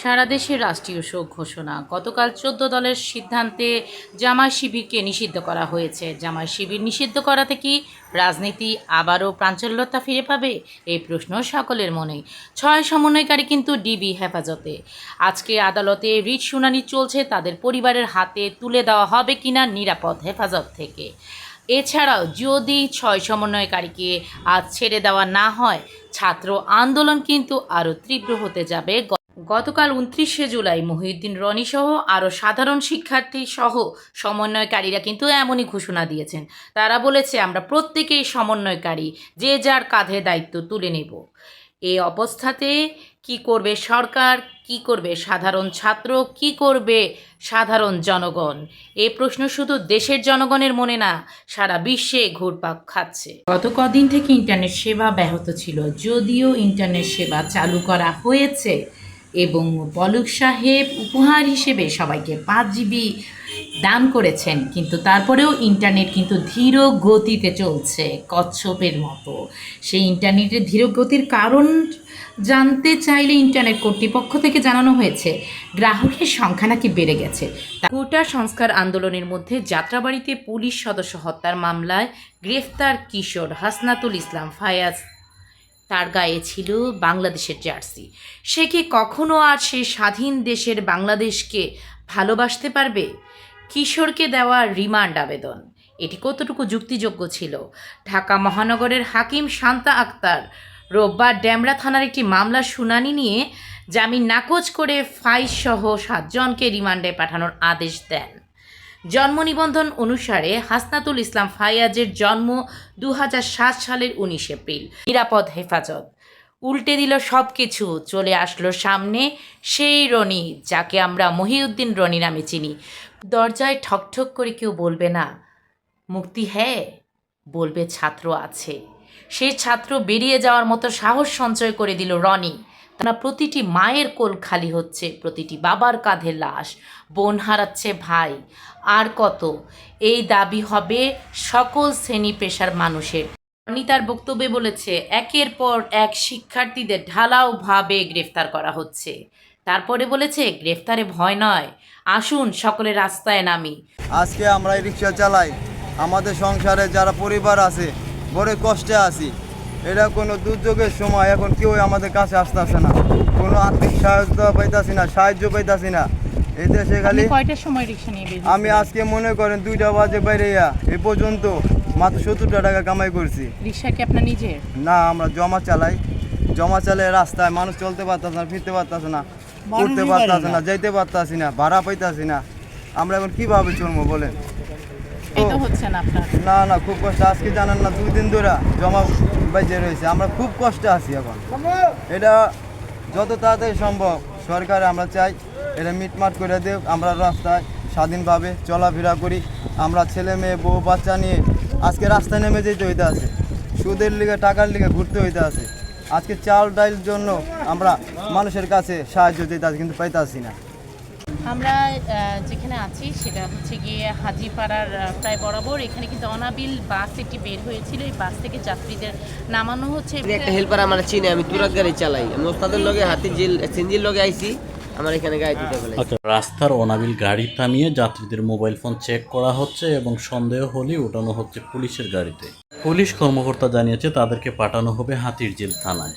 সারা দেশে রাষ্ট্রীয় শোক ঘোষণা। গতকাল চোদ্দ দলের সিদ্ধান্তে জামাই শিবিরকে নিষিদ্ধ করা হয়েছে। জামাই শিবির নিষিদ্ধ করাতে কি রাজনীতি আবারও প্রাঞ্চল্যতা ফিরে পাবে? এই প্রশ্ন সকলের মনে ছয় সমন্বয়কারী কিন্তু ডিবি হেফাজতে। আজকে আদালতে রিট শুনানি চলছে, তাদের পরিবারের হাতে তুলে দেওয়া হবে কিনা নিরাপদ হেফাজত থেকে। এছাড়াও যদি ছয় সমন্বয়কারীকে আজ ছেড়ে দেওয়া না হয়, ছাত্র আন্দোলন কিন্তু আরও তীব্র হতে যাবে। গতকাল উনত্রিশে জুলাই মহিউদ্দিন রনি সহ আরও সাধারণ শিক্ষার্থী সহ সমন্বয়কারীরা কিন্তু এমনই ঘোষণা দিয়েছেন। তারা বলেছে, আমরা প্রত্যেকেই সমন্বয়কারী, যে যার কাঁধে দায়িত্ব তুলে নেব। এই অবস্থাতে কি করবে সরকার, কি করবে সাধারণ ছাত্র, কি করবে সাধারণ জনগণ? এই প্রশ্ন শুধু দেশের জনগণের মনে না, সারা বিশ্বে ঘুরপাক খাচ্ছে। গত কদিন থেকে ইন্টারনেট সেবা ব্যাহত ছিল। যদিও ইন্টারনেট সেবা চালু করা হয়েছে এবং পলক সাহেব উপহার হিসেবে সবাইকে পাঁচ জিবি দান করেছেন। কিন্তু তারপরেও ইন্টারনেট কিন্তু ধীর গতিতে চলছে, কচ্ছপের মতো। সেই ইন্টারনেটের ধীর গতির কারণ জানতে চাইলে ইন্টারনেট কর্তৃপক্ষ থেকে জানানো হয়েছে, গ্রাহকের সংখ্যা নাকি বেড়ে গেছে। কোটা সংস্কার আন্দোলনের মধ্যে যাত্রাবাড়িতে পুলিশ সদস্য হত্যার মামলায় গ্রেফতার কিশোর হাসনাতুল ইসলাম ফায়াজ। তার গায়ে ছিল বাংলাদেশের জার্সি। সে কি কখনো আর সে স্বাধীন দেশের বাংলাদেশকে ভালোবাসতে পারবে? কিশোরকে দেওয়া রিমান্ড আবেদন। এটি কতটুকু যুক্তিযোগ্য ছিল? ঢাকা মহানগরের হাকিম শান্তা আক্তার রোববার ড্যামরা থানার একটি মামলার শুনানি নিয়ে জামিন নাকচ করে ফাইজ সহ সাতজনকে রিমান্ডে পাঠানোর আদেশ দেন। জন্ম নিবন্ধন অনুসারে হাসনাতুল ইসলাম ফাইয়াজের জন্ম দু হাজার সাত সালের উনিশ এপ্রিল। নিরাপদ হেফাজত। উল্টে দিল সব কিছু চলে আসলো সামনে সেই রনি, যাকে আমরা মহিউদ্দিন রনি নামে চিনি। দরজায় ঠকঠক করে কেউ বলবে না, মুক্তি হ্যাঁ? বলবে, ছাত্র আছে। সেই ছাত্র বেরিয়ে যাওয়ার মতো সাহস সঞ্চয় করে দিল রনি। না, প্রতিটি মায়ের কোল খালি হচ্ছে, প্রতিটি বাবার কাঁধে লাশ। বোন হারাচ্ছে ভাই। আর কত? এই দাবি হবে সকল শ্রেণি পেশার মানুষের। তার বক্তব্যে বলেছে, একের পর এক শিক্ষার্থীদের ঢালাওভাবে গ্রেফতার করা হচ্ছে। তারপরে বলেছে, গ্রেফতারে ভয় নয়। আসুন, সকলে রাস্তায় নামি। আজকে আমরা রিক্সা চালাই। আমাদের সংসারে যারা পরিবার আছে, বড় কষ্টে আছি। এটা কোনো দুর্যোগের সময় এখন কেউ আমাদের কাছে আসতেছে না। কোনো আর্থিক সহায়তা পাইতাছি না সাহায্য পাইতাছি না। এই দেশে খালি কয়টার সময় রিক্সা নিয়ে আমি আজকে মনে করেন দুইটা বাজে বাইরে এ পর্যন্ত মাত্র সত্তরটা টাকা কামাই করছি। রিক্সা কি আপনার নিজের? না আমরা জমা চালাই। জমা চালাই রাস্তায় মানুষ চলতে পারতেছে না ফিরতে পারতেছে না উঠতে পারতেছে না যাইতে পারতাছি না ভাড়া পাইতাছি না। আমরা এখন কীভাবে চলবো বলেন? না না খুব কষ্ট। আজকে জানেন না, দুই দিন ধরে জমা বাইজে রয়েছে। আমরা খুব কষ্টে আছি এখন। এটা যত তাড়াতাড়ি সম্ভব সরকার আমরা চাই, এটা মিটমাট করে দেব আমরা রাস্তায় স্বাধীনভাবে চলাফেরা করি। আমরা ছেলে মেয়ে, বউ, বাচ্চা নিয়ে আজকে রাস্তায় নেমে যেতে হইতে আছে। সুদের লিগে, টাকার লিগে ঘুরতে হইতে আছে। আজকে চাল, ডাইল জন্য আমরা মানুষের কাছে সাহায্য দিতে আছি, কিন্তু পাইতে না। আমরা আহ, যেখানে আছি সেটা হচ্ছে গিয়ে হাজিপাড়ার প্রায় বরাবর। এখানে কিন্তু অনাবিল বাস একটি বের হয়েছিল। এই বাস থেকে যাত্রীদের নামানো হচ্ছে। একটা হেল্পার আমার চিনে আমি তুরাক গাড়ি চালাই। আমি ওস্তাদের লগে হাতি জিল সিঞ্জির লগে আইছি। আমার এখানে দিতে আচ্ছা রাস্তার অনাবিল গাড়ি থামিয়ে যাত্রীদের মোবাইল ফোন চেক করা হচ্ছে এবং সন্দেহ হলে ওঠানো হচ্ছে পুলিশের গাড়িতে। পুলিশ কর্মকর্তা জানিয়েছে তাদেরকে পাঠানো হবে হাতির জেল থানায়।